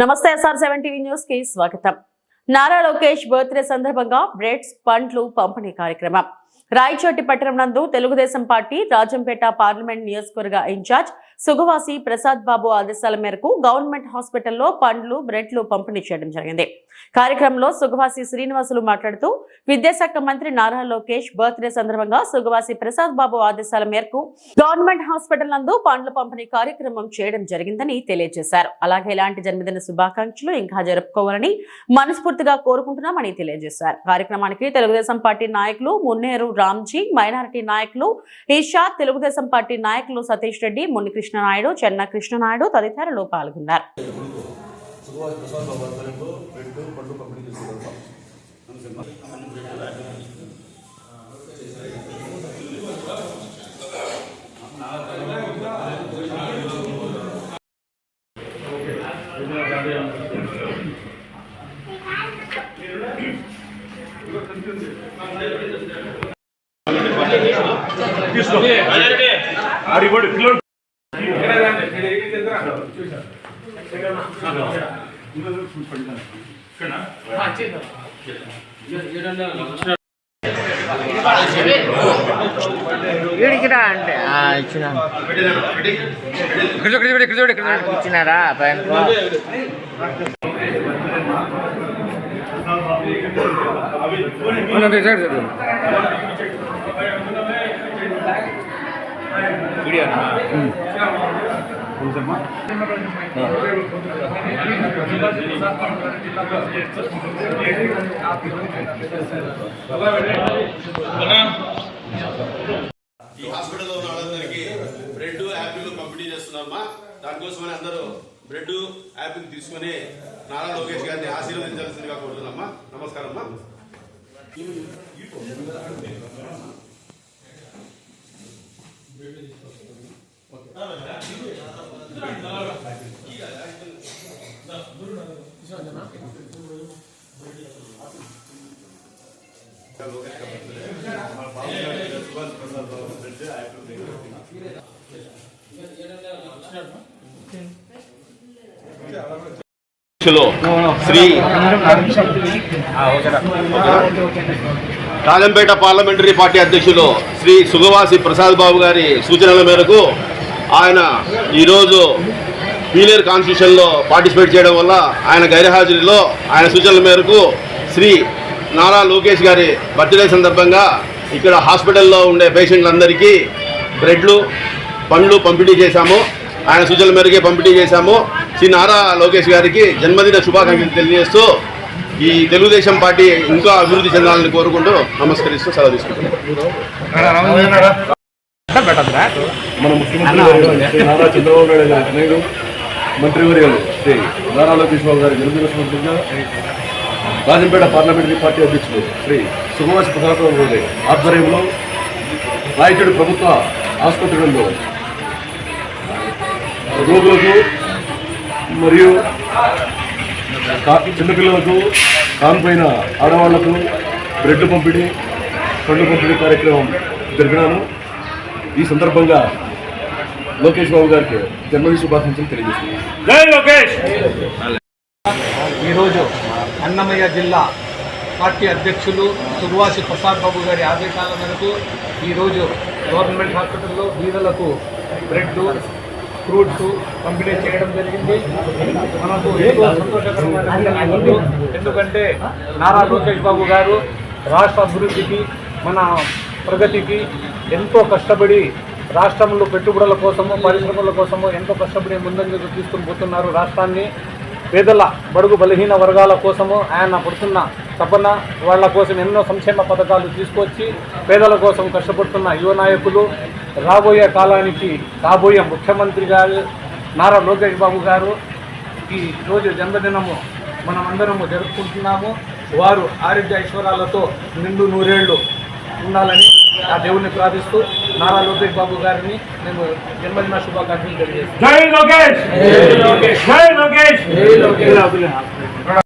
నమస్తే SR seven TV న్యూస్కి స్వాగతం. నారా లోకేష్ బర్త్డే సందర్భంగా బ్రెడ్స్ పండ్లు పంపిణీ కార్యక్రమం. రాయచోటి పట్టణం నందు తెలుగుదేశం పార్టీ రాజంపేట పార్లమెంట్ నియోజకవర్గ ఇన్ఛార్జ్ సుగవాసి ప్రసాద్ బాబు ఆదేశాల మేరకు గవర్నమెంట్ హాస్పిటల్లో పండ్లు బ్రెడ్లు పంపిణీ చేయడం జరిగింది. కార్యక్రమంలో సుగవాసి శ్రీనివాసులు మాట్లాడుతూ విద్యాశాఖ మంత్రి నారా లోకేష్ బర్త్డే సందర్భంగా సుగవాసి ప్రసాద్ బాబు ఆదేశాల మేరకు గవర్నమెంట్ హాస్పిటల్ నందు పండ్ల పంపిణీ కార్యక్రమం చేయడం జరిగిందని తెలియజేశారు. అలాగే ఇలాంటి జన్మదిన శుభాకాంక్షలు ఇంకా జరుపుకోవాలని మనస్ఫూర్తిగా కోరుకుంటున్నామని తెలియజేశారు. కార్యక్రమానికి తెలుగుదేశం పార్టీ నాయకులు మున్నేరు రామ్జీ మైనారిటీ నాయకులు ఈషా తెలుగుదేశం పార్టీ నాయకులు సతీష్ రెడ్డి మున్ని కృష్ణనాయుడు చెన్న కృష్ణనాయుడు తదితరులు పాల్గొన్నారు. సుఖవాసి ప్రసాద్ బాబు ఆధ్వర్యంలో బ్రెడ్ పండ్లు పంపిణీ చేస్తున్నారు వీడికిరా అంటే. ఆ, ఇచ్చిన. ఇక్కడ చూడు, ఇక్కడ పైన ఈ హాస్పిటల్లో ఉన్న వాళ్ళందరికీ బ్రెడ్ యాపిల్ పంపిణీ చేస్తున్నామా దానికోసమని అందరూ బ్రెడ్ యాపిల్ తీసుకొని నారా లోకేష్ గారిని ఆశీర్వదించాల్సిందిగా కోరుతున్నామ్మా నమస్కారం అమ్మా శ్రీ పార్లమెంటరీ పార్టీ అధ్యక్షులు శ్రీ సుగవాసి ప్రసాద్ బాబు గారి సూచనల మేరకు ఆయన ఈరోజు పీలేరు కాన్స్టిట్యూషన్లో పార్టిసిపేట్ చేయడం వల్ల ఆయన గైర్హాజరీలో ఆయన సూచనల మేరకు శ్రీ నారా లోకేష్ గారి బర్త్డే సందర్భంగా ఇక్కడ హాస్పిటల్లో ఉండే పేషెంట్లందరికీ బ్రెడ్లు పండ్లు పంపిణీ చేశాము. ఆయన సూచనల మేరకే పంపిణీ చేశాము. శ్రీ నారా లోకేష్ గారికి జన్మదిన శుభాకాంక్షలు తెలియజేస్తూ ఈ తెలుగుదేశం పార్టీ ఇంకా అభివృద్ధి చెందాలని కోరుకుంటూ నమస్కరిస్తూ సెలవు తీసుకుంటున్నాను మన ముఖ్యమంత్రి నారా చంద్రబాబు నాయుడు గారి మంత్రివర్యులు శ్రీ నారా లోకేష్ బాబు గారి జన్మదిన సందర్భంగా రాజంపేట పార్లమెంటరీ పార్టీ అధ్యక్షులు శ్రీ సుభాష్ ప్రసాద్ బాబు గారి ఆధ్వర్యంలో రాయచూడు ప్రభుత్వ ఆసుపత్రులలో రోగులకు మరియు కా- చిన్నపిల్లలకు కాన్పైన ఆడవాళ్ళకు బ్రెడ్ పంపిణీ పండ్లు పంపిణీ కార్యక్రమం జరిపినాను. ఈ సందర్భంగా లోకేష్ బాబు గారికి జన్మదిన శుభాకాంక్షలు తెలియజేస్తున్నాను. ఈరోజు అన్నమయ్య జిల్లా పార్టీ అధ్యక్షులు సుభాషి ప్రసాద్ బాబు గారి ఆదేశాల మేరకు ఈరోజు గవర్నమెంట్ హాస్పిటల్లో బీదలకు బ్రెడ్ ఫ్రూట్స్ పంపిణీ చేయడం జరిగింది. మనకు ఎంతో సంతోషకరమైన ఎందుకంటే నారా లోకేష్ బాబు గారు రాష్ట్ర అభివృద్ధికి మన ప్రగతికి ఎంతో కష్టపడి రాష్ట్రంలో పెట్టుబడుల కోసము పరిశ్రమల కోసము ఎంతో కష్టపడి ముందంజకు తీసుకుని పోతున్నారు రాష్ట్రాన్ని. పేదల బడుగు బలహీన వర్గాల కోసము ఆయన పడుతున్న తపన వాళ్ళ కోసం ఎన్నో సంక్షేమ పథకాలు తీసుకొచ్చి పేదల కోసం కష్టపడుతున్న యువ నాయకులు రాబోయే కాలానికి రాబోయే ముఖ్యమంత్రి గారు నారా లోకేష్ బాబు గారు ఈ రోజు జన్మదినము మనమందరము జరుపుకుంటున్నాము. వారు ఆరోగ్య ఐశ్వర్యాలతో నిండు నూరేళ్ళు ఉండాలని ఆ దేవుణ్ణి ప్రార్థిస్తూ నారా లోకేష్ బాబు గారిని మేము జన్మదిన శుభాకాంక్షలు తెలియజేస్తాం జై లోకేష్! జై లోకేష్! జై లోకేష్!